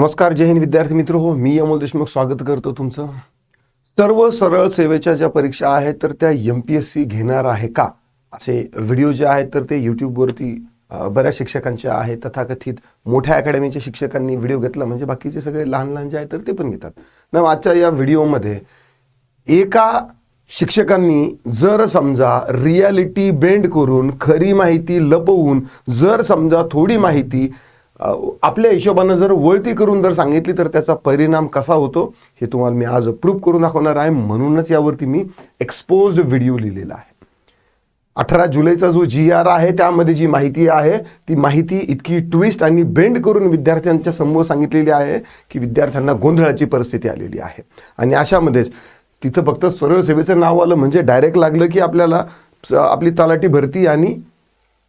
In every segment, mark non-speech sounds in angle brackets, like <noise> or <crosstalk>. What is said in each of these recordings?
नमस्कार जय हिंद विद्यार्थी मित्र. हो मी अमोल देशमुख स्वागत करतो तुमचं. सर्व सरळ सेवेच्या ज्या परीक्षा आहेत तर त्या एम पी एस सी घेणार आहे का? असे व्हिडिओ जे आहेत तर ते यूट्यूबवरती बऱ्याच शिक्षकांचे आहेत. तथाकथित मोठ्या अकॅडमीच्या शिक्षकांनी व्हिडिओ घेतला. म्हणजे बाकीचे सगळे लहान लहान जे आहेत तर ते पण घेतात. ना आजच्या या व्हिडिओमध्ये एका शिक्षकांनी जर समजा रियालिटी बेंड करून खरी माहिती लपवून जर समजा थोडी माहिती आपल्या हिशोबानं जर वळती करून जर सांगितली तर त्याचा परिणाम कसा होतो हे तुम्हाला मी आज प्रूव्ह करून दाखवणार आहे. म्हणूनच यावरती मी एक्सपोज व्हिडिओ लिहिलेला आहे. अठरा जुलैचा जो जी आर आहे त्यामध्ये जी माहिती आहे ती माहिती इतकी ट्विस्ट आणि बेंड करून विद्यार्थ्यांच्या समोर सांगितलेली आहे की विद्यार्थ्यांना गोंधळाची परिस्थिती आलेली आहे. आणि अशामध्येच तिथं फक्त सरळ सेवेचं नाव आलं म्हणजे डायरेक्ट लागलं की आपल्याला स- आपली तलाठी भरती आणि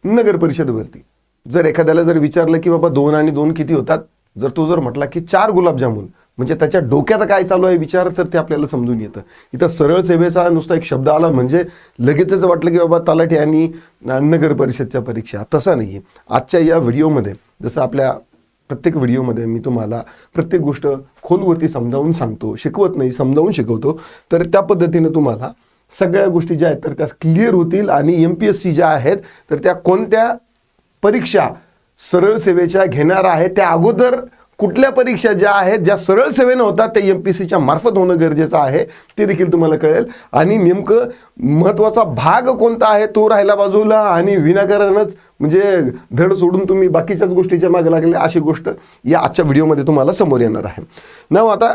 नगर परिषद भरती. जर एखाद्याला जर विचारलं की बाबा दोन आणि दोन किती होतात जर तो जर म्हटला की चार गुलाबजामुन म्हणजे त्याच्या डोक्यात काय चालू आहे विचार तर ते आपल्याला समजून येतं. इथं सरळ सेवेचा नुसता एक शब्द आला म्हणजे लगेचच वाटलं की बाबा तलाठी आणि नगर परिषदच्या परीक्षा. तसा नाही आहे आजच्या या व्हिडिओमध्ये जसं आपल्या प्रत्येक व्हिडिओमध्ये मी तुम्हाला प्रत्येक गोष्ट खोलवरती समजावून सांगतो शिकवत नाही समजावून शिकवतो तर त्या पद्धतीनं तुम्हाला सगळ्या गोष्टी ज्या आहेत तर त्या क्लिअर होतील आणि एम पी एस सी ज्या आहेत तर त्या कोणत्या परीक्षा सरळ सेवेच्या घेणार आहे. त्या अगोदर कुठल्या परीक्षा ज्या आहेत ज्या सरळ सेवेनं होतात त्या एम पी सीच्या मार्फत होणं गरजेचं आहे ते देखील तुम्हाला कळेल. आणि नेमकं महत्त्वाचा भाग कोणता आहे तो राहिला बाजूला आणि विनाकारणच म्हणजे धड सोडून तुम्ही बाकीच्याच गोष्टीच्या मागे लागले अशी गोष्ट या आजच्या व्हिडिओमध्ये तुम्हाला समोर येणार आहे. ना आता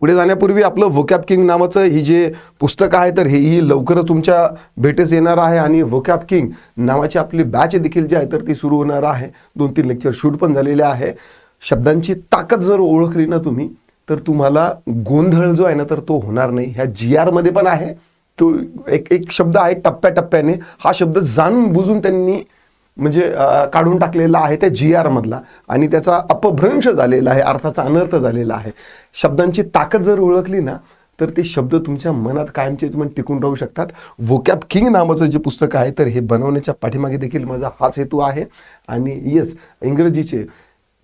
पुढे जाण्यापूर्वी आपलं वोकॅप किंग नावाचं ही जे पुस्तक आहे तर हे ही लवकर तुमच्या भेटेस येणार आहे आणि वोकॅप किंग नावाची आपली बॅच देखील जी आहे तर ती सुरू होणार आहे. दोन तीन लेक्चर शूट पण झालेले आहे. शब्दांची ताकद जर ओळखली ना तुम्ही तर तुम्हाला गोंधळ जो आहे ना तर तो होणार नाही. ह्या जी आरमध्ये पण आहे. तो एक एक शब्द आहे टप्प्याटप्प्याने. हा शब्द जाणून बुजून त्यांनी म्हणजे काढून टाकलेला आहे त्या जी आरमधला आणि त्याचा अपभ्रंश झालेला आहे अर्थाचा अनर्थ झालेला आहे. शब्दांची ताकद जर ओळखली ना तर ते शब्द तुमच्या मनात कायमचे तुम्ही टिकून राहू शकतात. वोकॅप किंग नावाचं जे पुस्तक आहे तर हे बनवण्याच्या पाठीमागे देखील माझा हाच हेतू आहे. आणि येस इंग्रजीचे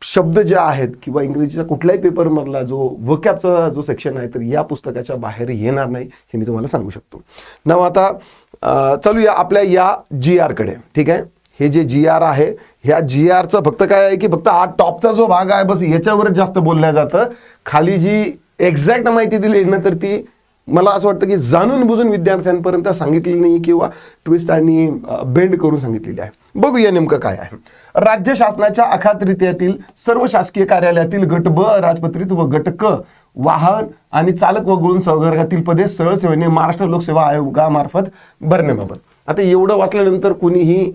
शब्द जे आहेत किंवा इंग्रजीच्या कुठल्याही पेपरमधला जो वकॅपचा जो सेक्शन आहे तर या पुस्तकाच्या बाहेर येणार नाही हे मी तुम्हाला सांगू शकतो. ना आता चालूया आपल्या या जी आरकडे ठीक आहे? हे जे जी आर आहे ह्या जी आरचं फक्त काय आहे की फक्त हा टॉपचा जो भाग आहे बस याच्यावरच जास्त बोलल्या जातं. खाली जी एक्झॅक्ट माहिती दिली ना तर ती मला असं वाटतं की जाणून बुजून विद्यार्थ्यांपर्यंत सांगितलेली नाही किंवा ट्विस्ट आणि बेंड करून सांगितलेली आहे. बघूया नेमकं काय आहे. राज्य शासनाच्या अखात्रित्यातील सर्व शासकीय कार्यालयातील गट ब राजपत्रित व गट क वाहन आणि चालक वगळून गुण संवर्गातील पदे सरळ सेवेने महाराष्ट्र लोकसेवा आयोगामार्फत भरण्याबाबत. आता एवढं वाचल्यानंतर कोणीही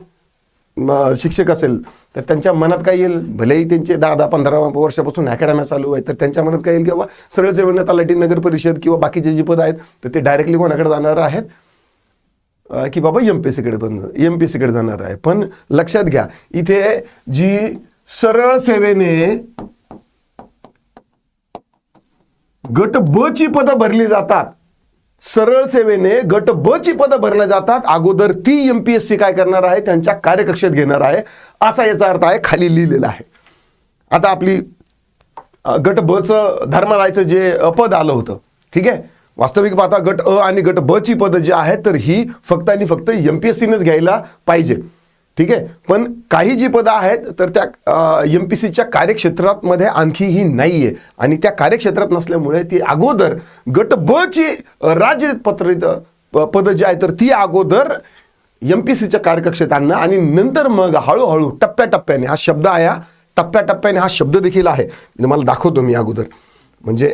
शिक्षक असेल तर त्यांच्या मनात काय येईल? भलेही त्यांचे दहा दहा पंधरा वर्षापासून अकॅडम्या चालू आहेत तर त्यांच्या मनात काय येईल किंवा सरळ सेवन्य तलाठी नगर परिषद किंवा बाकीचे जे पद आहेत तर ते डायरेक्टली कोणाकडे जाणार आहेत? की बाबा एम पी सीकडे पण एम पी सीकडे जाणार आहे. पण लक्षात घ्या इथे जी सरळ सेवेने गट ब ची पदं भरली जातात सरळ सेवेने गट ब ची पदं भरल्या जातात. अगोदर ती एम पी एस सी काय करणार आहे? त्यांच्या कार्यकक्षेत घेणार आहे. असा याचा अर्थ आहे खाली लिहिलेला आहे. आता आपली गट ब चं धर्मरायचं जे पद आलं होतं. ठीक आहे? वास्तविक पाहता गट अ आणि गट ब ची पदं जी आहेत तर ही फक्त आणि फक्त एम पी एस सीनेच घ्यायला पाहिजे. ठीक आहे? पण काही जी पदं आहेत तर त्या एम पी सीच्या कार्यक्षेत्रात मध्ये आणखीही नाही आहे आणि त्या कार्यक्षेत्रात नसल्यामुळे ती अगोदर गट ब ची राजपत्रित पदं जी आहेत तर ती अगोदर एम पी सीच्या कार्यकक्षेत आणणं आणि नंतर मग हळूहळू टप्प्याटप्प्याने हा शब्द आहे टप्प्याटप्प्याने हा शब्द देखील आहे. म्हणजे मला तुम्हाला दाखवतो मी अगोदर. म्हणजे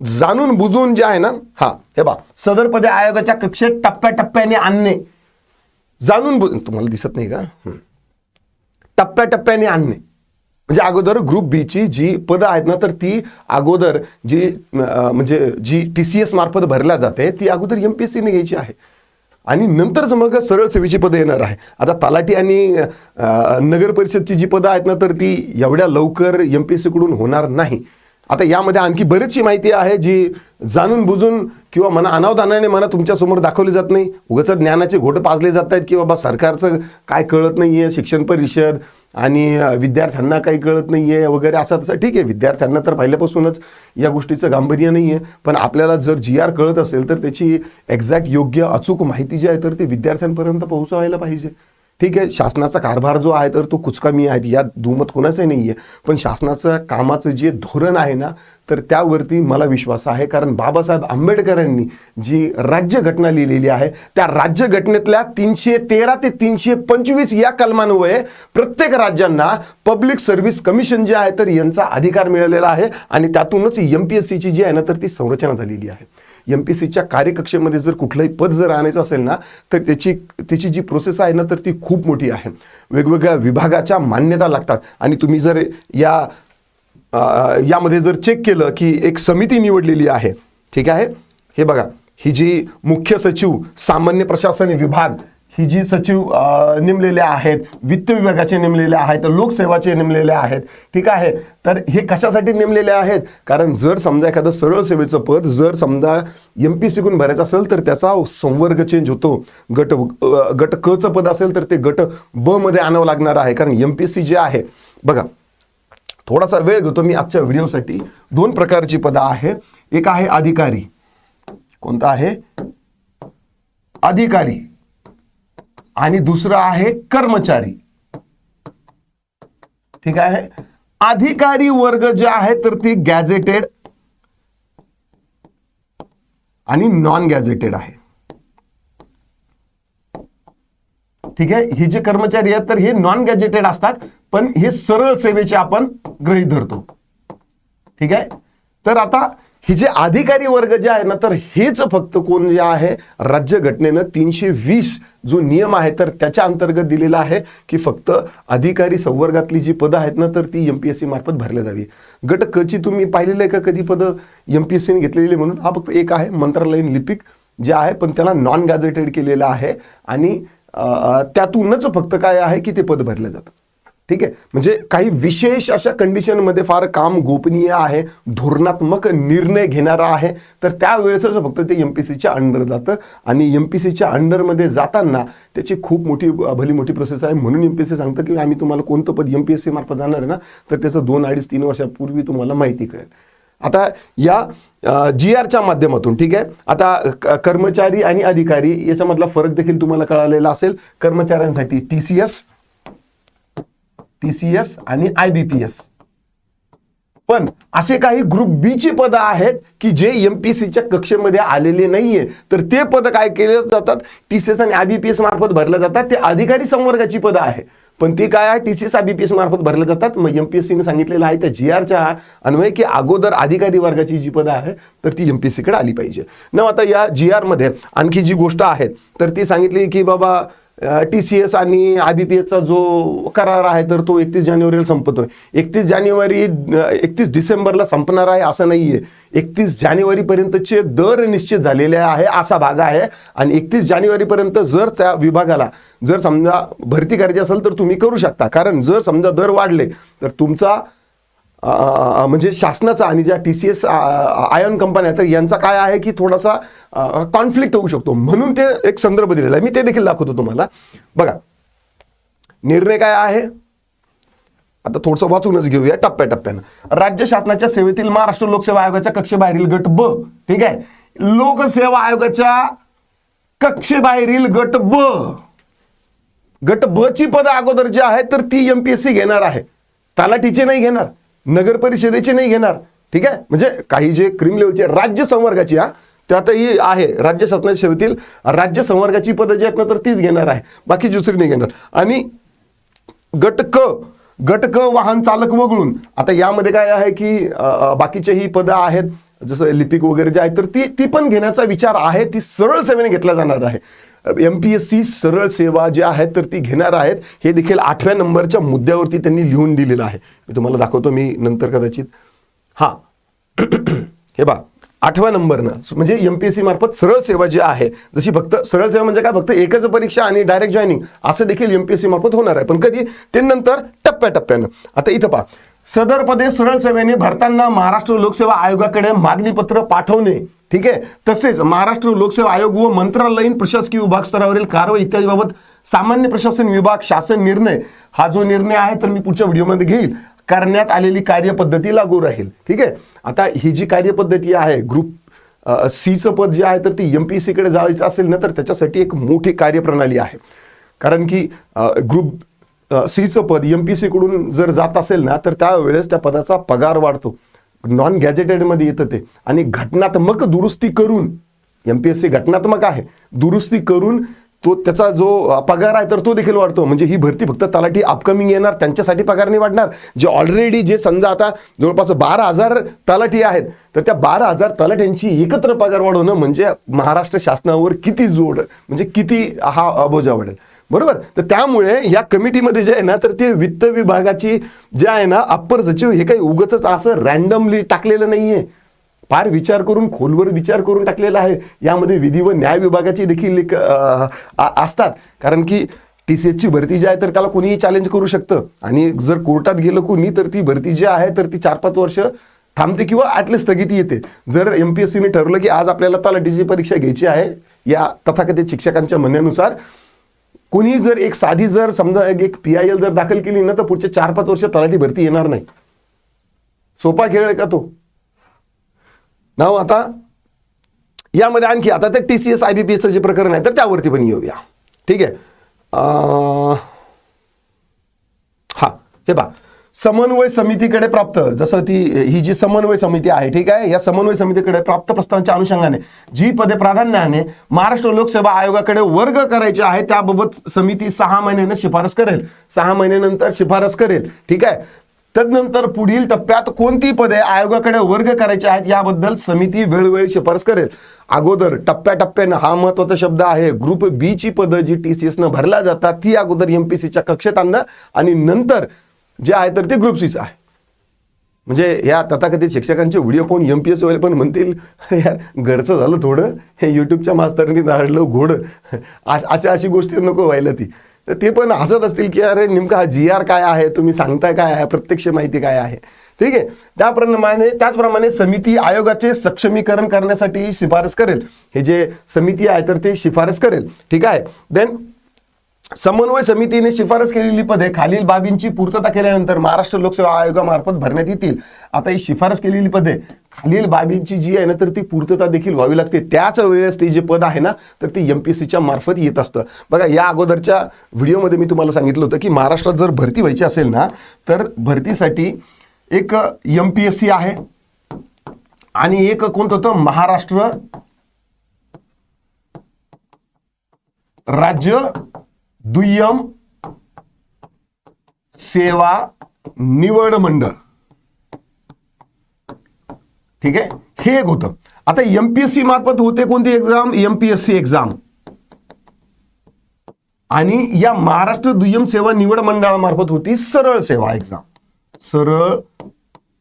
जाणून बुजून जे आहे ना हा हे बा सदर पदे आयोगाच्या कक्षेत टप्प्याटप्प्याने आणणे. जाणून बुजून तुम्हाला दिसत नाही का? टप्प्याटप्प्याने आणणे. म्हणजे अगोदर ग्रुप बीची जी पदं आहेत ना तर ती अगोदर जी म्हणजे जी टी सी एस मार्फत भरल्या जाते ती अगोदर एम पी एस सीने घ्यायची आहे. आणि नंतरच मग सरळ सेवेची पदं येणार आहे. आता तलाठी आणि नगर परिषदची जी पदं आहेत ना तर ती एवढ्या लवकर एम पी एस सीकडून होणार नाही. आता यामध्ये आणखी बरीचशी माहिती आहे जी जाणून बुजून किंवा मना अनावधानाने मना तुमच्यासमोर दाखवली जात नाही. उगाच ज्ञानाचे घोटं पाजले जात आहेत की बाबा सरकारचं काय कळत नाही आहे शिक्षण परिषद आणि विद्यार्थ्यांना काही कळत नाही आहे वगैरे असं तसं ठीक आहे. विद्यार्थ्यांना तर पहिल्यापासूनच या गोष्टीचं गांभीर्य नाही आहे पण आपल्याला जर जी आर कळत असेल तर त्याची एक्झॅक्ट योग्य अचूक माहिती जी आहे तर ती विद्यार्थ्यांपर्यंत पोहोचवायला पाहिजे. ठीक आहे शासनाचा कारभार जो आहे तर तो कुचकामी आहे. यात दुमत कोणाचंही नाही आहे पण शासनाचं कामाचं जे धोरण आहे ना तर त्यावरती मला विश्वास आहे. कारण बाबासाहेब आंबेडकरांनी जी राज्यघटना लिहिलेली आहे त्या राज्यघटनेतल्या तीनशे तेरा ते तीनशे पंचवीस या कलमान्वये प्रत्येक राज्यांना पब्लिक सर्व्हिस कमिशन जे आहे तर यांचा अधिकार मिळालेला आहे. आणि त्यातूनच एम पी एस सीची जी आहे ना तर ती संरचना झालेली आहे. एम पी सीच्या कार्यकक्षेमध्ये जर कुठलंही पद जर आणायचं असेल ना तर त्याची त्याची जी प्रोसेस आहे ना तर ती खूप मोठी आहे. वेगवेगळ्या विभागाच्या मान्यता लागतात. आणि तुम्ही जर या यामध्ये जर चेक केलं की एक समिती निवडलेली आहे ठीक आहे? हे बघा ही जी मुख्य सचिव सामान्य प्रशासन विभाग ही जी सचिव अ, नेमलेले आहेत वित्त विभागाचे नेमलेले आहेत लोकसेवाचे नेमलेले आहेत ठीक आहे. तर हे कशासाठी नेमलेले आहेत? कारण जर समजा एखादं सरळ सेवेचं पद जर समजा एम पी सीकडून भरायचं असेल तर त्याचा संवर्ग चेंज होतो. गट गट क पद असेल तर ते गट ब मध्ये आणावं लागणार आहे. कारण एम पी सी जे आहे बघा थोडासा वेळ घेतो मी आजच्या व्हिडिओसाठी. दोन प्रकारची पदं आहे. एक आहे अधिकारी. कोणता आहे? अधिकारी. आणि दुसरं आहे कर्मचारी. ठीक आहे? अधिकारी वर्ग जे आहे तर ती गॅझेटेड आणि नॉन गॅझेटेड आहे. ठीक आहे? हे जे कर्मचारी आहेत तर हे नॉन गॅजेटेड असतात पण हे सरळ सेवेचे आपण गृहित धरतो. ठीक आहे? तर आता हे जे अधिकारी वर्ग जे आहे ना तर हेच फक्त कोण जे आहे राज्यघटनेनं तीनशे वीस जो नियम आहे तर त्याच्या अंतर्गत दिलेला आहे की फक्त अधिकारी संवर्गातली जी पदं आहेत ना तर ती एम पी एस सी मार्फत भरल्या जावी. गट क ची तुम्ही पाहिलेलं आहे का कधी पदं? एम पी एस सीने घेतलेली म्हणून हा फक्त एक आहे मंत्रालयीन लिपिक जे आहे पण त्याला नॉन गॅझेटेड केलेलं आहे आणि त्यातूनच फक्त काय आहे की ते पद भरलं जातं ठीक आहे? म्हणजे काही विशेष अशा कंडिशनमध्ये फार काम गोपनीय आहे धोरणात्मक निर्णय घेणारा आहे तर त्यावेळेसच फक्त ते एम पी सीच्या अंडर जातं. आणि एम पी सीच्या अंडरमध्ये जाताना त्याची खूप मोठी भली मोठी प्रोसेस आहे. म्हणून एम पी सी सांगतं की आम्ही तुम्हाला कोणतं पद एम पी एस सी मार्फत जाणार आहे ना तर त्याचं दोन अडीच तीन वर्षापूर्वी तुम्हाला माहिती कळेल. आता या जी आरच्या माध्यमातून ठीक आहे? आता कर्मचारी आणि अधिकारी याच्यामधला फरक देखील तुम्हाला कळालेला असेल. कर्मचाऱ्यांसाठी T C S T C S आणि आय बी पी एस पण असे काही ग्रुप बी ची पदं आहेत की जे एम पी सीच्या कक्षेमध्ये आलेले नाहीये. तर ते पद काय केले जातात? टी सी एस आणि आयबीपीएस मार्फत भरले जातात. ते अधिकारी संवर्गाची पदं आहे. पण ती काय आहे? टी सी एस आयबीपीएस मार्फत भरले जातात. मग एम पी एस सीने सांगितलेलं आहे त्या जी आरच्या अन्वय की अगोदर अधिकारी वर्गाची जी पदं आहे तर ती एम पी एस सीकडे आली पाहिजे. न आता या जी आरमध्ये आणखी जी गोष्ट आहे तर ती सांगितली की बाबा टी सी एस आणि आय बी पी एसचा जो करार आहे तर तो एकतीस जानेवारीला संपतोय. एकतीस जानेवारी एकतीस डिसेंबरला संपणार आहे असं नाही आहे एकतीस जानेवारीपर्यंतचे दर निश्चित झालेले आहे असा भाग आहे. आणि एकतीस जानेवारीपर्यंत जर त्या विभागाला जर समजा भरती करायची असेल तर तुम्ही करू शकता. कारण जर समजा दर वाढले तर तुमचा म्हणजे शासनाचा आणि ज्या टी सी एस आयन कंपन्या तर यांचा काय आहे की थोडासा कॉन्फ्लिक्ट होऊ शकतो. म्हणून ते एक संदर्भ दिलेला आहे. मी ते देखील दाखवतो तुम्हाला. बघा. निर्णय काय आहे? आता थोडंसं वाचूनच घेऊया टप्प्याटप्प्यानं. राज्य शासनाच्या सेवेतील महाराष्ट्र लोकसेवा आयोगाच्या कक्षेबाहेरील गट ब. ठीक आहे? लोकसेवा आयोगाच्या कक्षेबाहेरील गट ब. गट ब ची पदं अगोदर जी आहेत तर ती एम पी एस सी घेणार आहे. तलाठीचे नाही घेणार. नगर परिषदेचे नाही घेणार. ठीक आहे? म्हणजे काही जे क्रीम लेवलचे राज्य संवर्गाची हा त्यातही आहे. राज्य शासनाच्या सेवेतील राज्य संवर्गाची पदं जी आहेत ना तर तीच घेणार आहे. बाकी दुसरी नाही घेणार. आणि गट क गट क वाहन चालक वगळून आता यामध्ये काय आहे की बाकीचे ही पदं आहेत जसं लिपिक वगैरे जे आहेत तर ती ती पण घेण्याचा विचार आहे ती सरळ सेवेने घेतला जाणार आहे. एम पी एस सी सरळ सेवा ज्या आहेत तर ती घेणार आहेत. हे देखील आठव्या नंबरच्या मुद्द्यावरती त्यांनी लिहून दिलेलं आहे. मी तुम्हाला दाखवतो मी नंतर कदाचित हां. <clears throat> हे बा आठव्या नंबरनं म्हणजे एम पी एस सी मार्फत सरळ सेवा जी आहे जशी फक्त सरळ सेवा म्हणजे काय? फक्त एकच परीक्षा आणि डायरेक्ट जॉईनिंग असं देखील एम पी एस सी मार्फत होणार आहे. पण कधी? ते नंतर टप्प्याटप्प्यानं. आता इथं पहा सदर पदे सरळ सेवेने भरताना महाराष्ट्र लोकसेवा आयोगाकडे मागणी पत्र पाठवणे. ठीक आहे? तसेच महाराष्ट्र लोकसेवा आयोग व मंत्रालयीन प्रशासकीय विभाग स्तरावरील कारवाई इत्यादीबाबत सामान्य प्रशासन विभाग शासन निर्णय. हा जो निर्णय आहे तर मी पुढच्या व्हिडिओमध्ये घेईल. करण्यात आलेली कार्यपद्धती लागू राहील. ठीक आहे? आता ही जी कार्यपद्धती आहे ग्रुप सीचं पद जे आहे तर ती एम पी एस सीकडे जायचं असेल ना तर त्याच्यासाठी एक मोठी कार्यप्रणाली आहे. कारण की ग्रुप सीचं पद एम पी सीकडून जर जात असेल ना तर त्यावेळेस त्या पदाचा पगार वाढतो. नॉन गॅजेटेडमध्ये येतं ते. आणि घटनात्मक दुरुस्ती करून एम पी एस सी घटनात्मक आहे दुरुस्ती करून तो त्याचा जो पगार आहे तर तो देखील वाढतो. म्हणजे ही भरती फक्त तलाठी अपकमिंग येणार त्यांच्यासाठी पगार नाही वाढणार. जे ऑलरेडी जे समजा आता जवळपास बारा हजार तलाठी आहेत तर त्या बारा हजार तलाठ्यांची एकत्र पगार वाढवणं म्हणजे महाराष्ट्र शासनावर किती जोड म्हणजे किती हा बोजा वाढेल. बरोबर? तर त्यामुळे या कमिटीमध्ये जे आहे ना तर ते वित्त विभागाची जे आहे ना अप्पर सचिव हे काही उगच असं रॅन्डमली टाकलेलं नाही आहे फार विचार करून खोलवर विचार करून टाकलेला आहे. यामध्ये विधी व न्याय विभागाची देखील एक असतात. कारण की टी सी एसची भरती जी आहे तर त्याला कोणीही चॅलेंज करू शकतं. आणि जर कोर्टात गेलं कोणी तर ती भरती जी आहे तर ती चार पाच वर्ष थांबते किंवा ॲटलीस्ट स्थगिती येते. जर एम पी एस सीने ठरवलं की आज आपल्याला तलाठीची परीक्षा घ्यायची आहे या तथाकथित शिक्षकांच्या म्हणण्यानुसार कोणी जर एक साधी जर समजा एक- एक पी आय एल जर दाखल केली ना तर पुढचे चार पाच वर्ष तलाठी भरती येणार नाही. सोपा खेळ आहे का तो? नाव आता यामध्ये आणखी आता ते T C S I B P एसचं जे प्रकरण आहे तर त्यावरती पण येऊया. ठीक आहे. हा हे पहा. समन्वय समितीकडे प्राप्त. जसं ती ही जी समन्वय समिती आहे ठीक आहे? या समन्वय समितीकडे प्राप्त प्रस्तावांच्या अनुषंगाने जी पदे प्राधान्याने महाराष्ट्र लोकसेवा आयोगाकडे वर्ग करायचे आहे त्याबाबत समिती सहा महिन्याने शिफारस करेल. सहा महिन्यानंतर शिफारस करेल ठीक आहे? तदनंतर पुढील टप्प्यात कोणती पदे आयोगाकडे वर्ग करायची आहेत याबद्दल समिती वेळोवेळी शिफारस करेल. अगोदर टप्प्याटप्प्यानं हा महत्त्वाचा शब्द आहे ग्रुप बी ची पदं जी टी सी एसनं भरल्या जातात ती अगोदर एम पी सीच्या कक्षेत आणणं आणि नंतर जे आहे तर ते ग्रुप सीचं आहे. म्हणजे या तथाकथित शिक्षकांचे व्हिडिओ पाहून एम पी एस वाले पण म्हणतील "अरे यार घरचं झालं थोडं हे यूट्यूबच्या मास्तरनी धाडलं घोड. अशा अशी गोष्टी नको व्हायला ती. तर ते पण हसत असतील की अरे नेमका हा जी आर काय आहे? तुम्ही सांगताय काय आहे? प्रत्यक्ष माहिती काय आहे? ठीक आहे. त्याप्रमाणे त्याचप्रमाणे समिती आयोगाचे सक्षमीकरण करण्यासाठी शिफारस करेल. हे जे समिती आहे तर ते शिफारस करेल. ठीक आहे. देन समन्वय समितीने शिफारस केलेली पदे खालील बाबींची पूर्तता केल्यानंतर महाराष्ट्र लोकसेवा आयोगामार्फत भरण्यात येतील. आता ही शिफारस केलेली पदे खालील बाबींची जी आहे ना तर ती पूर्तता देखील व्हावी लागते. त्याच वेळेस ते जे पद आहे ना तर ती एम पी एस सीच्या मार्फत येत असतं. बघा या अगोदरच्या व्हिडिओमध्ये मी तुम्हाला सांगितलं होतं की महाराष्ट्रात जर भरती व्हायची असेल ना तर भरतीसाठी एक एम पी एस सी आहे आणि एक कोणतं होतं? महाराष्ट्र राज्य दुय्यम सेवा निवड मंडळ. ठीक आहे? हे एक होतं. आता एमपीएससी मार्फत होते कोणती एक्झाम एमपीएससी एक्झाम आणि या महाराष्ट्र दुय्यम सेवा निवड मंडळामार्फत होती सरळ सेवा एक्झाम सरळ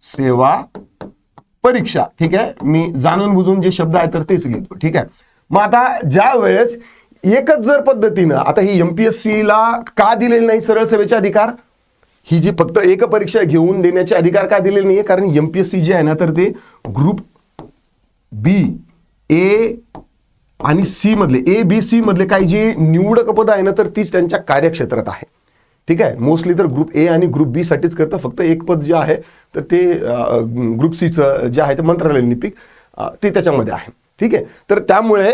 सेवा परीक्षा. ठीक आहे? मी जाणून बुजून जे शब्द आहे तर तेच लिहितो ठीक आहे? मग आता ज्या वेळेस एकच जर पद्धतीनं आता ही एम पी एस ला का दिलेली नाही सरळ सेवेचे अधिकार? ही जी फक्त एक परीक्षा घेऊन देण्याचे अधिकार का दिलेले नाही आहे कारण यम पी एस सी जे आहे ना तर ते ग्रुप बी ए आणि सी मधले ए बी सी मधले काही जी निवडक पदं आहे ना तर तीच त्यांच्या कार्यक्षेत्रात आहे. ठीक आहे? मोस्टली तर ग्रुप ए आणि ग्रुप बी साठीच करतं. फक्त एक पद जे आहे तर ते ग्रुप सीचं जे आहे ते मंत्रालय लिपिक ते त्याच्यामध्ये आहे. ठीक आहे? तर त्यामुळे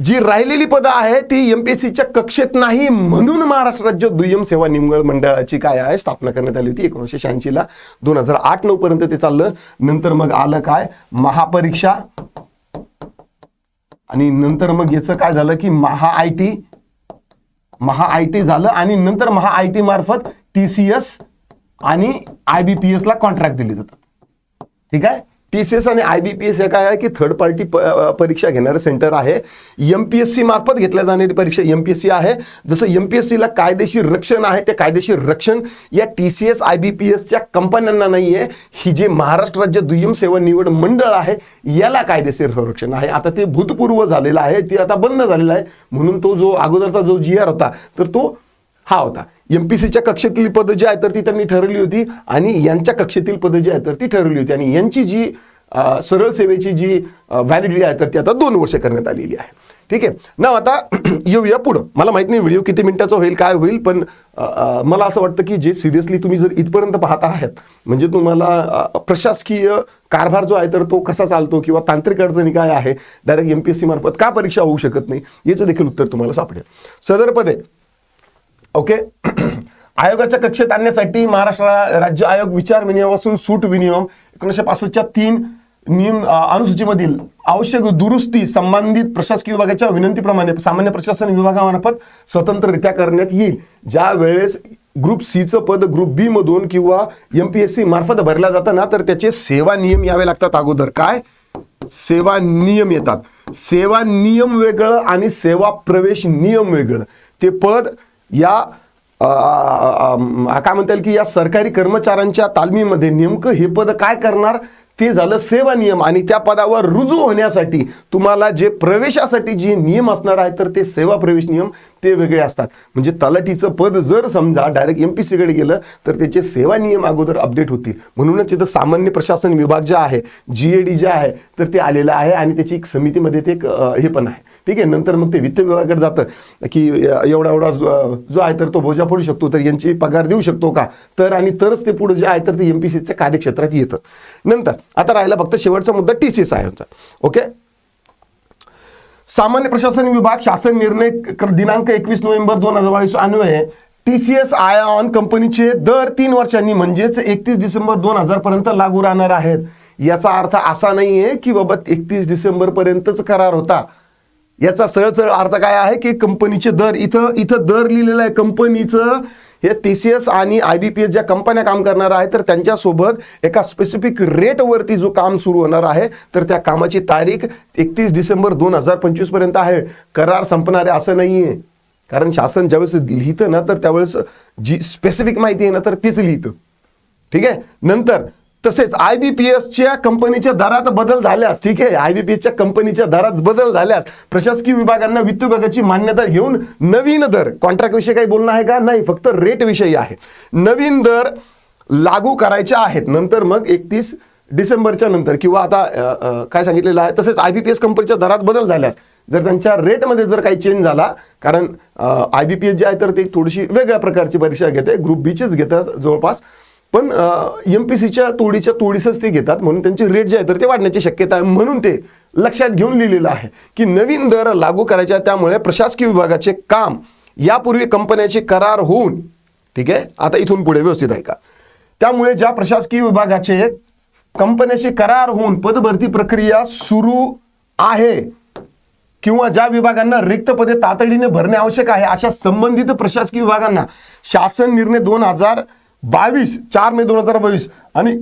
जी राहिलेली पदं आहे ती एम पी एस सीच्या कक्षेत नाही म्हणून महाराष्ट्र राज्य दुय्यम सेवा निमगळ मंडळाची काय आहे स्थापना करण्यात आली होती एकोणीसशे शहाऐंशीला. दोन हजार आठ नऊ पर्यंत ते चाललं. नंतर मग आलं काय? महापरीक्षा. आणि नंतर मग याचं काय झालं की Maha I T. Maha I T झालं आणि नंतर महा आय टी मार्फत टी सी एस आणि आय बी पी एसला कॉन्ट्रॅक्ट दिले जातात. ठीक आहे? टी सी एस आणि आय बी पी एस हे काय आहे की थर्ड पार्टी परीक्षा घेणारं सेंटर आहे. एम पी एस सी मार्फत घेतल्या जाणारी परीक्षा एम पी एस सी आहे. जसं एम पी एस सीला कायदेशीर रक्षण आहे ते कायदेशीर रक्षण या T C S I B P एसच्या कंपन्यांना नाही आहे ही जे महाराष्ट्र राज्य दुय्यम सेवा निवड मंडळ आहे याला कायदेशीर संरक्षण आहे. आता ते भूतपूर्व झालेलं आहे ते आता बंद झालेलं आहे. म्हणून तो जो अगोदरचा जो जी आर होता तर तो हा होता. एम पी सीच्या कक्षेतील पदं जी आहेत तर ती त्यांनी ठरवली होती आणि यांच्या कक्षेतील पदं जी आहेत तर ती ठरवली होती. आणि यांची जी सरळ सेवेची जी व्हॅलिडिटी आहे तर ती आता दोन वर्ष करण्यात आलेली आहे. ठीक आहे? ना आता <clears throat> येऊया पुढं. मला माहीत नाही व्हिडिओ किती मिनिटाचा होईल काय होईल पण मला असं वाटतं की जे सिरियसली तुम्ही जर इथपर्यंत पाहत आहात म्हणजे तुम्हाला प्रशासकीय कारभार जो आहे तर तो कसा चालतो किंवा तांत्रिक अडचणी काय आहे direct M P S C मार्फत का परीक्षा होऊ शकत नाही याचं देखील उत्तर तुम्हाला सापडेल. सदर पदे ओके <clears throat> आयोगाच्या कक्षेत आणण्यासाठी महाराष्ट्र राज्य आयोग विचार विनियमापासून सूट विनियम एकोणीसशे पासष्टच्या तीन नियम अनुसूचीमधील आवश्यक दुरुस्ती संबंधित प्रशासकीय विभागाच्या विनंतीप्रमाणे सामान्य प्रशासन विभागामार्फत स्वतंत्ररित्या करण्यात येईल. ज्या वेळेस ग्रुप सीचं पद ग्रुप बी मधून किंवा एम पी एस सी मार्फत भरल्या जातं ना तर त्याचे सेवा नियम यावे लागतात अगोदर. काय? सेवा नियम येतात. सेवा नियम वेगळं आणि सेवा प्रवेश नियम वेगळं. ते पद या काय म्हणता येईल की या सरकारी कर्मचाऱ्यांच्या तालमीमध्ये नेमकं हे पद काय करणार? ते झालं सेवा नियम आणि त्या पदावर रुजू होण्यासाठी तुम्हाला जे प्रवेशासाठी जे नियम असणार आहे तर ते सेवा प्रवेश नियम ते वेगळे असतात. म्हणजे तलाठीचं पद जर समजा डायरेक्ट एम पी सीकडे गेलं तर त्याचे सेवा नियम अगोदर अपडेट होतील. म्हणूनच इथं सामान्य प्रशासन विभाग जे आहे जी ए डी जे आहे तर ते आलेलं आहे आणि त्याची एक समितीमध्ये ते एक हे पण आहे. ठीक आहे नंतर मग ते वित्त विभागाकडे जातं की एवढा एवढा जो जो आहे तर तो भोजा पडू शकतो तर यांची पगार देऊ शकतो का? तर आणि तरच ते पुढे जे आहे तर ते एम पी सीच्या कार्यक्षेत्रात येतं. नंतर आता राहिला फक्त शेवटचा मुद्दा टी सी एस आहे ओके? सामान्य प्रशासन विभाग शासन निर्णय दिनांक एकवीस नोव्हेंबर दोन हजार बावीस अन्वये T C S I on कंपनीचे दर तीन वर्षांनी म्हणजेच एकतीस डिसेंबर दोन हजार पर्यंत लागू राहणार आहेत. याचा अर्थ असा नाहीये की बाबा एकतीस डिसेंबर पर्यंतच करार होता. याचा सरळ सरळ अर्थ काय आहे की कंपनीचे दर इथं इथं दर लिहिलेलं आहे कंपनीचं. हे टी सी एस आणि आय बी पी एस ज्या कंपन्या काम करणार आहेत तर त्यांच्यासोबत एका स्पेसिफिक रेटवरती जो काम सुरू होणार आहे तर त्या कामाची तारीख एकतीस डिसेंबर दोन हजार पंचवीसपर्यंत आहे. करार संपणार आहे असं नाही आहे कारण शासन ज्यावेळेस लिहितं ना तर त्यावेळेस जी स्पेसिफिक माहिती आहे ना तर तीच लिहितं. ठीक आहे? नंतर तसेच आय बी पी एसच्या कंपनीच्या दरात बदल झाल्यास ठीक आहे आय बी पी एसच्या कंपनीच्या दरात बदल झाल्यास प्रशासकीय विभागांना वित्त विभागाची मान्यता घेऊन नवीन दर कॉन्ट्रॅक्ट विषयी काही बोलणं आहे का? नाही फक्त रेट विषयी आहे. नवीन दर लागू करायच्या आहेत. नंतर मग एकतीस डिसेंबरच्या नंतर किंवा आता काय सांगितलेलं आहे? तसेच आय बी पी एस कंपनीच्या दरात बदल झाल्यास जर त्यांच्या रेटमध्ये जर काही चेंज झाला कारण आय बी पी एस जे आहे तर ते थोडीशी वेगळ्या प्रकारची परीक्षा घेते. ग्रुप बीचीच घेतात जवळपास पण एम पी सीच्या तोडीच्या तोडीसच ते घेतात म्हणून त्यांचे रेट जे आहे तर ते वाढण्याची शक्यता आहे म्हणून ते लक्षात घेऊन लिहिलेलं आहे की नवीन दर लागू करायच्या त्यामुळे प्रशासकीय विभागाचे काम यापूर्वी कंपन्याचे करार होऊन ठीक आहे आता इथून पुढे व्यवस्थित आहे का? त्यामुळे ज्या प्रशासकीय विभागाचे कंपन्याशी करार होऊन पदभरती प्रक्रिया सुरू आहे किंवा ज्या विभागांना रिक्त पदे तातडीने भरणे आवश्यक आहे अशा संबंधित प्रशासकीय विभागांना शासन निर्णय दोन हजार बावीस चार मे दोन हजार बावीस आणि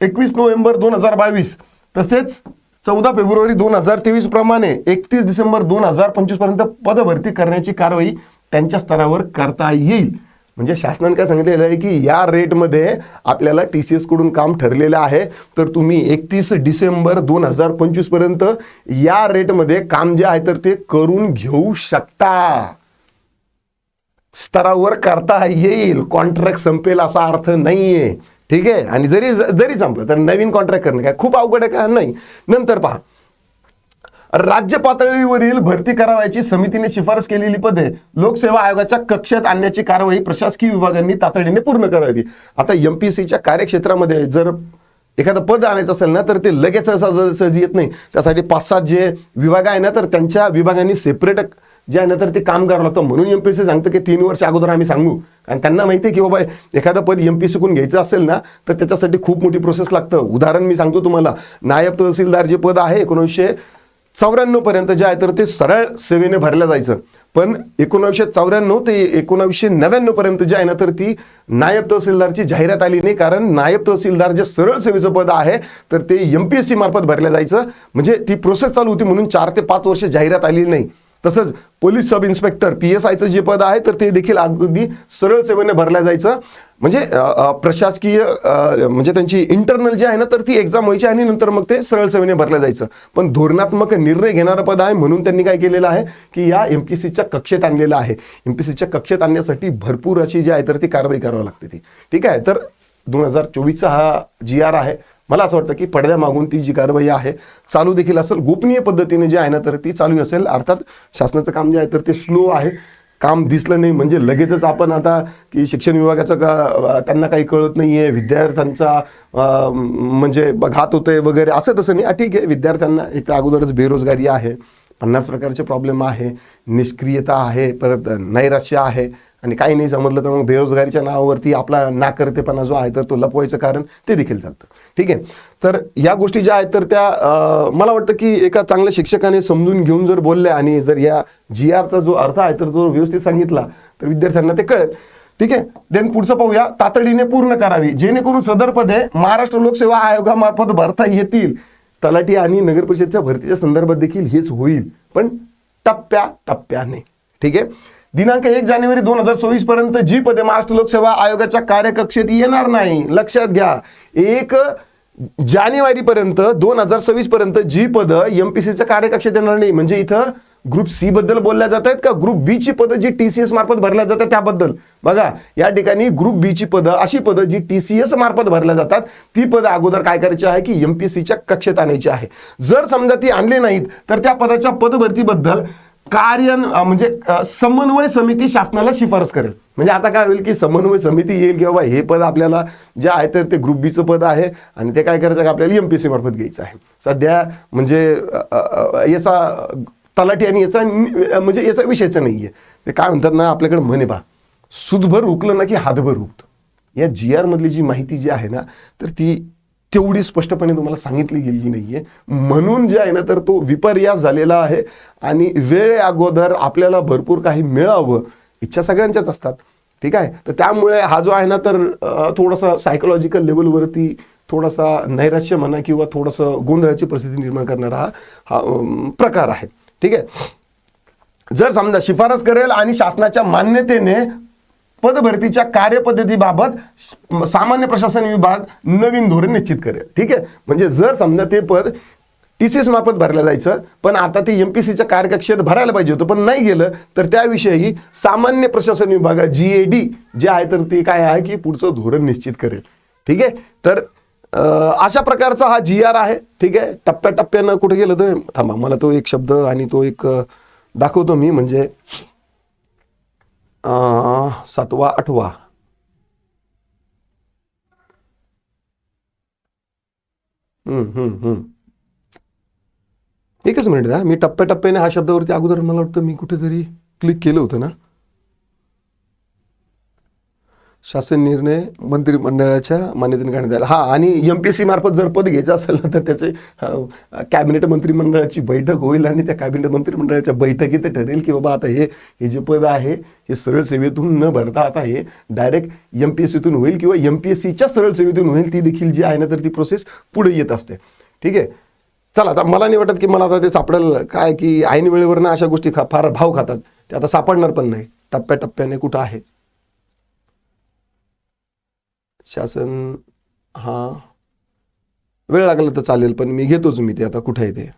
एकवीस नोव्हेंबर दोन हजार बावीस. तसेच चौदा फेब्रुवारी दोन हजार तेवीस प्रमाणे एकतीस डिसेंबर दोन हजार पंचवीसपर्यंत पदभरती करण्याची कारवाई त्यांच्या स्तरावर करता येईल. म्हणजे शासनाने काय सांगितलेलं आहे की या रेटमध्ये आपल्याला टी सी एसकडून काम ठरलेलं आहे. तर तुम्ही एकतीस डिसेंबर दोन हजार पंचवीसपर्यंत या रेटमध्ये काम जे आहे तर ते करून घेऊ शकता. स्तरावर करता येईल. कॉन्ट्रॅक्ट संपेल असा अर्थ नाहीये. ठीक आहे? आणि जरी जरी संपलं तर नवीन कॉन्ट्रॅक्ट करणं काय खूप अवघड आहे का? नाही. नंतर पहा. राज्य पातळीवरील भरती करावयाची समितीने शिफारस केलेली पदे लोकसेवा आयोगाच्या कक्षेत आणण्याची कारवाई प्रशासकीय विभागांनी तातडीने पूर्ण करावी. आता एम पी सीच्या कार्यक्षेत्रामध्ये जर एखादं पद आणायचं असेल ना तर ते लगेच सहज सहज येत नाही. त्यासाठी पाच सात जे विभाग आहे ना तर त्यांच्या विभागांनी सेपरेट जे आहे ना तर ते काम करावं लागतं. म्हणून एम पी सी सांगतं की तीन वर्ष अगोदर आम्ही सांगू. कारण त्यांना माहिती आहे की बाबा एखादं पद एम पी सीकून घ्यायचं असेल ना तर त्याच्यासाठी खूप मोठी प्रोसेस लागतं. उदाहरण मी सांगतो तुम्हाला. नायब तहसीलदार जे पद आहे एकोणीसशे चौऱ्याण्णवपर्यंत जे आहे तर ते सरळ सेवेने भरलं जायचं. पण एकोणावीसशे चौऱ्याण्णव ते एकोणावीसशे नव्याण्णवपर्यंत जे आहे ना तर ती नायब तहसीलदारची जाहिरात आली नाही. कारण नायब तहसीलदार जे सरळ सेवेचं पद आहे तर ते एम पी एस सी मार्फत भरलं जायचं. म्हणजे ती प्रोसेस चालू होती म्हणून चार ते पाच वर्ष जाहिरात आली नाही. तसंच police sub inspector P S आयचं जे पद आहे तर ते देखील अगदी सरळ सेवेने भरल्या जायचं. म्हणजे प्रशासकीय म्हणजे त्यांची इंटरनल जी आहे ना तर ती एक्झाम व्हायची आणि नंतर मग ते सरळ सेवेने भरलं जायचं. पण धोरणात्मक निर्णय घेणारं पद आहे म्हणून त्यांनी काय केलेलं आहे की या एम पी सीच्या कक्षेत आणलेलं आहे. एम पी सीच्या कक्षेत आणण्यासाठी भरपूर अशी जी आहे तर ती कारवाई करावी लागते ती. ठीक आहे? तर दोन हजार चोवीसचा हा जी आर आहे. मला असं वाटतं की पडद्यामागून ती जी कारवाई आहे चालू देखील असेल. गोपनीय पद्धतीने जे आहे ना तर ती चालू असेल. अर्थात शासनाचं काम जे आहे तर ते स्लो आहे. काम दिसलं नाही म्हणजे लगेचच आपण आता की शिक्षण विभागाचं का त्यांना काही कळत नाही आहे विद्यार्थ्यांचा म्हणजे घात होतोय वगैरे असं तसं नाही. ठीक आहे. विद्यार्थ्यांना एक तर अगोदरच बेरोजगारी आहे. पन्नास प्रकारचे प्रॉब्लेम आहे. निष्क्रियता आहे. परत नैराश्य आहे. आणि काही नाही समजलं तर मग बेरोजगारीच्या नावावरती आपला नाकर्तेपणा जो आहे तर तो लपवायचं कारण ते देखील चालतं ठीक आहे? तर या गोष्टी ज्या आहेत तर त्या मला वाटतं की एका चांगल्या शिक्षकाने समजून घेऊन जर बोलले आणि जर या जी आरचा जो अर्थ आहे तर तो व्यवस्थित सांगितला तर विद्यार्थ्यांना ते कळेल. ठीक आहे? देन पुढचं पाहूया. तातडीने पूर्ण करावी. जेणेकरून सदर पदे महाराष्ट्र लोकसेवा आयोगामार्फत भरता येतील. तलाठी आणि नगर परिषदच्या भरतीच्या संदर्भात देखील हेच होईल. पण टप्प्या टप्प्याने. ठीक आहे? दिनांक एक जानेवारी दोन हजार चोवीसपर्यंत जी पदे महाराष्ट्र लोकसेवा आयोगाच्या कार्यकक्षेत येणार नाही. लक्षात घ्या. एक जानेवारी पर्यंत दोन हजार सव्वीस पर्यंत जी पद एमपीसीच्या कार्यकक्षेत येणार नाही. म्हणजे इथं ग्रुप सी बद्दल बोलल्या जात आहेत का ग्रुप बी ची पदं जी टी सी एस मार्फत भरल्या जातात त्याबद्दल? बघा या ठिकाणी ग्रुप बी ची पदं अशी पदं जी टी सी एस मार्फत भरल्या जातात ती पदं अगोदर काय करायची आहे की एमपीसीच्या कक्षेत आणायची आहे. जर समजा ती आणली नाहीत तर त्या पदाच्या पदभरतीबद्दल कार्य म्हणजे समन्वय समिती शासनाला शिफारस करेल. म्हणजे आता काय होईल की समन्वय समिती येईल की बाबा हे पद आपल्याला जे आहे तर ते ग्रुप बीचं पद आहे आणि ते काय करायचं का आपल्याला एम पी सी मार्फत घ्यायचं आहे. सध्या म्हणजे याचा तलाठी आणि याचा म्हणजे याचा विषयच नाही आहे ते काय म्हणतात ना आपल्याकडे म्हणे बा सुदभर उकलं ना की हातभर उकतं. या जी आर मधली जी माहिती जी आहे ना तर ती तेवढी स्पष्टपणे तुम्हाला सांगितली गेलेली नाहीये. म्हणून जे आहे ना तर तो विपर्यास झालेला आहे आणि वेळे अगोदर आपल्याला भरपूर काही मिळावं इच्छा सगळ्यांच्याच असतात. ठीक आहे? तर त्यामुळे हा जो आहे ना तर थोडासा सायकोलॉजिकल लेवलवरती थोडासा नैराश्य म्हणा किंवा थोडंसं गोंधळाची परिस्थिती निर्माण करणारा हा प्रकार आहे. ठीक आहे? जर समजा शिफारस करेल आणि शासनाच्या मान्यतेने पदभरतीच्या कार्यपद्धतीबाबत सामान्य प्रशासन विभाग नवीन धोरण निश्चित करेल. ठीक आहे? म्हणजे जर समजा ते पद टी सी एस मार्फत भरलं जायचं पण आता ते एम पी सीच्या कार्यकक्षेत भरायला पाहिजे होतं पण नाही गेलं तर त्याविषयी सामान्य प्रशासन विभाग जी ए डी जे आहे तर ते काय आहे की पुढचं धोरण निश्चित करेल. ठीक आहे? तर अशा प्रकारचा हा जी आर आहे. ठीक आहे? टप्प्याटप्प्यानं कुठे गेलं तर थांबा मला तो एक शब्द आणि तो एक दाखवतो मी. म्हणजे सातवा आठवा. एकच मिनिट द्या मी टप्प्याटप्प्याने हा शब्दावरती अगोदर मला वाटतं मी कुठेतरी क्लिक केलं होतं ना? शासन निर्णय मंत्रिमंडळाच्या मान्यतेने काढण्यात आला. हा आणि एम पी एस सी मार्फत जर पद घ्यायचं असेल ना तर त्याचे कॅबिनेट मंत्रिमंडळाची बैठक होईल आणि त्या कॅबिनेट मंत्रिमंडळाच्या बैठकीत ठरेल की बाबा आता हे हे जे पद आहे हे सरळ सेवेतून न भरता आता हे डायरेक्ट एम पी एस सीतून होईल किंवा एम पी एस सीच्या सरळ सेवेतून होईल ती देखील जी आहे ना तर ती प्रोसेस पुढे येत असते. ठीक आहे? चला आता मला नाही वाटत की मला आता ते सापडेल. काय की ऐन वेळेवर ना अशा गोष्टी खा फार भाव खातात. ते आता सापडणार पण नाही. टप्प्याटप्प्याने कुठं आहे? शासन हा वेळ लागला तर चालेल पण मी घेतोच मी ते आता कुठं आहे ते.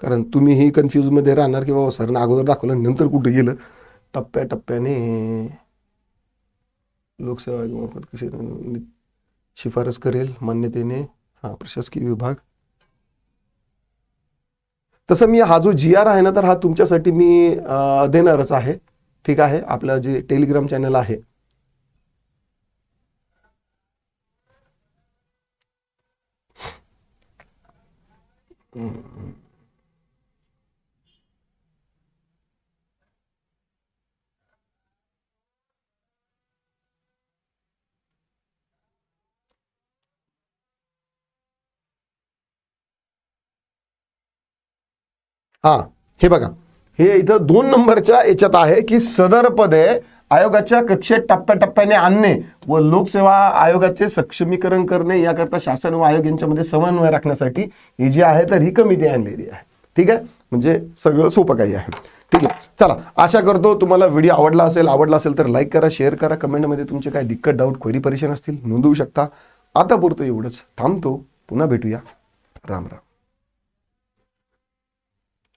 कारण तुम्हीही कन्फ्यूजमध्ये राहणार की बाबा सरनं अगोदर दाखवलं नंतर कुठं गेलं टप्प्याटप्प्याने लोकसेवा आयोगामार्फत कशी शिफारस करेल मान्यतेने हा प्रशासकीय विभाग. तसं मी हा जो जी आर आहे ना तर हा तुमच्यासाठी मी देणारच आहे. ठीक आहे? आपलं जे टेलिग्राम चॅनल आहे हा हे बघा हे इथं दोन नंबरच्या याच्यात आहे की सदर पदे आयोगाच्या कक्षेत टप्प्याटप्प्याने आणणे व लोकसेवा आयोगाचे सक्षमीकरण करणे याकरता शासन व आयोग यांच्यामध्ये समन्वय राखण्यासाठी ही जी आहे तर ही कमिटी आणलेली आहे. ठीक आहे? म्हणजे सगळं सोपं काही आहे. ठीक आहे. चला आशा करतो तुम्हाला व्हिडिओ आवडला असेल आवडला असेल तर लाईक करा शेअर करा. कमेंटमध्ये तुमचे काय दिक्कत डाऊट क्वेरी परेशान असतील नोंदवू शकता. आता पुरतं एवढंच. थांबतो पुन्हा भेटूया. राम राम.